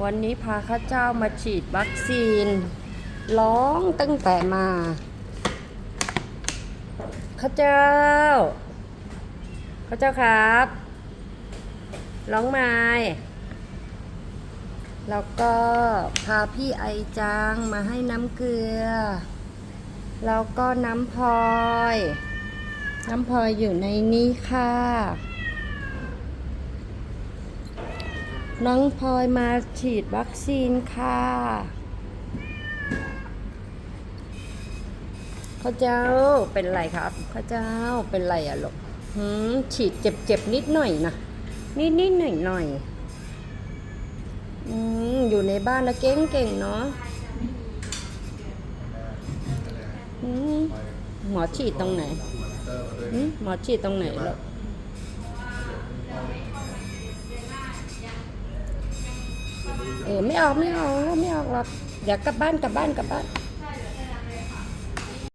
วันนี้พาข้าเจ้ามาฉีดวัคซีน ร้องตั้งแต่มา ข้าเจ้า ข้าเจ้าครับ ร้องไม้แล้วก็พาพี่ไอจังมาให้น้ำเกลือ แล้วก็น้ำพลอย น้ำพลอยอยู่ในนี้ค่ะ น้องพลอยมาฉีดวัคซีนค่ะ ข้าเจ้าเป็นไรครับ ข้าเจ้าเป็นไรอะลูกหืมฉีดเจ็บๆนิดหน่อยนะนิดนิดหน่อยหน่อยๆอืมอยู่ในบ้านแล้วเก่งๆเนาะหมอฉีดตรงไหนหมอฉีดตรงไหนลูก เออไม่ออกไม่ออกไม่ออกหรอกเดี๋ยวกลับบ้านกลับบ้านกลับบ้าน